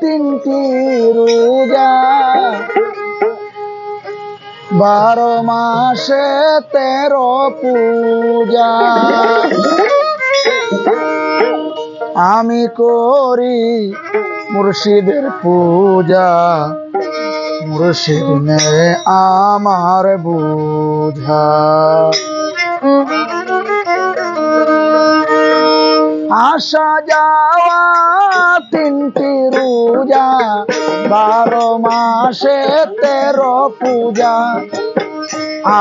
তিনটি বারো মাসে তেরো পূজা। আমি করি মুর্শিদের পূজা। মুর্শিদ নে আমার বুঝা। আসা যাওয়া, তিনটি রোজা, বারো মাসে তেরো পূজা।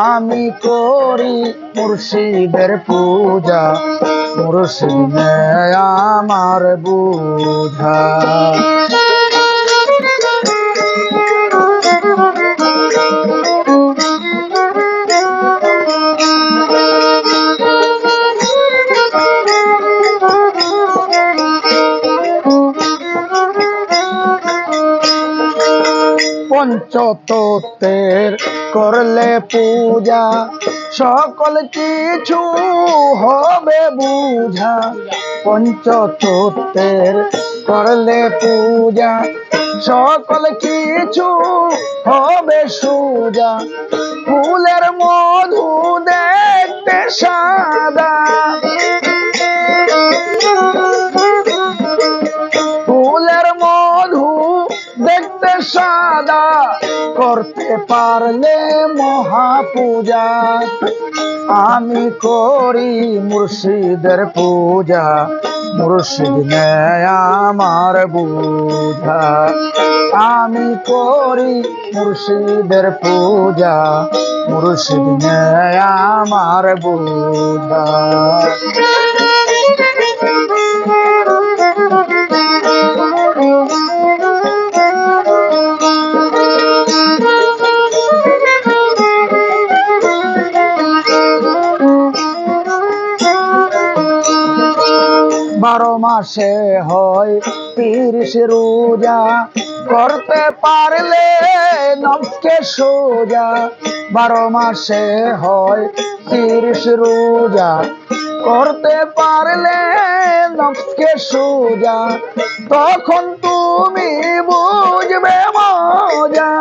আমি করি মুর্শিদের পূজা, মুর্শিদে আমার বুঝা। পঞ্চতত্ত্বের করলে পূজা। সকল কিছু হবে বুঝা। পঞ্চতত্ত্বের করলে পূজা। সকল কিছু হবে সুজা। ফুলের মধু সাদা করতে পারলে মহাপূজা। আমি করি মুর্শিদের পূজা, মুর্শিদ নেয় আমার বুঝা। আমি করি মুর্শিদের পূজা, মুর্শিদ নেয় আমার বুঝা। মাসে হয় তিরিশ রোজা। করতে পারলে নমকে সোজা। বারো মাসে হয় তিরিশ রোজা। করতে পারলে নমকে সোজা। তখন তুমি বুঝবে মজা।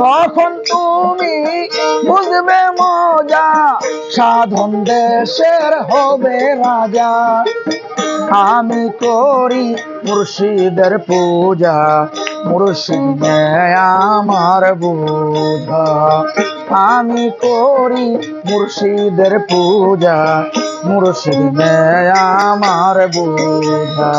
তখন তুমি বুঝবে সাধন দেশের হবে রাজা। আমি করি মুর্শিদের পূজা, মুর্শিদ আমার বুঝা। আমি করি মুর্শিদের পূজা, মুর্শিদ আমার বুঝা।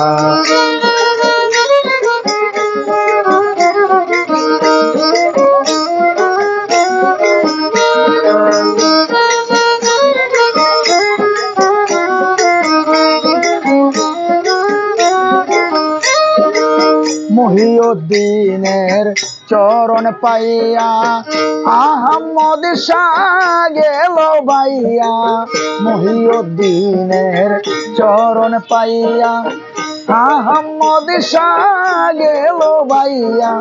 মহিউদ্দিনের চরণ পাইয়া আহম্মদ গেল বাইয়া মহিউদ্দিনের চরণ পাইয়া আহম্মদ গেল বাইয়া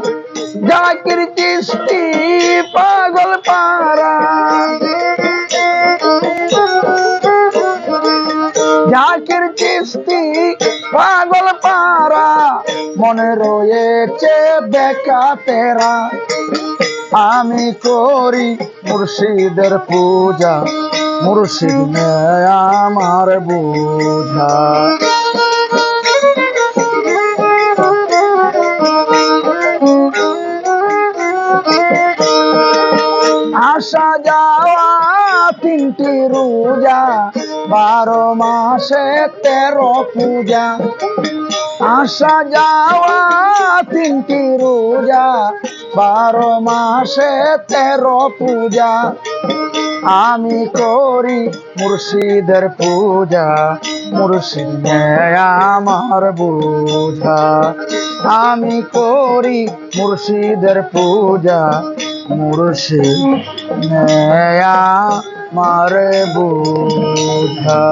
জাকির চিস্তি পাগল পারা জাকির চিস্তি পাগল পারা মনে রয়েছে বেকা তেরা। আমি করি মুর্শিদের পূজা, মুর্শিদ আমার বুঝা। আসা যাওয়া তিনটি রোজা, বারো মাসে তেরো পূজা। আসা যাওয়া তিনটি রোজা, বারো মাসে তেরো পূজা। আমি করি মুর্শিদের পূজা, মুর্শিদ আমার বুঝা। আমি করি মুর্শিদের পূজা, মুর্শিদ নেয়া মারে বুঝা।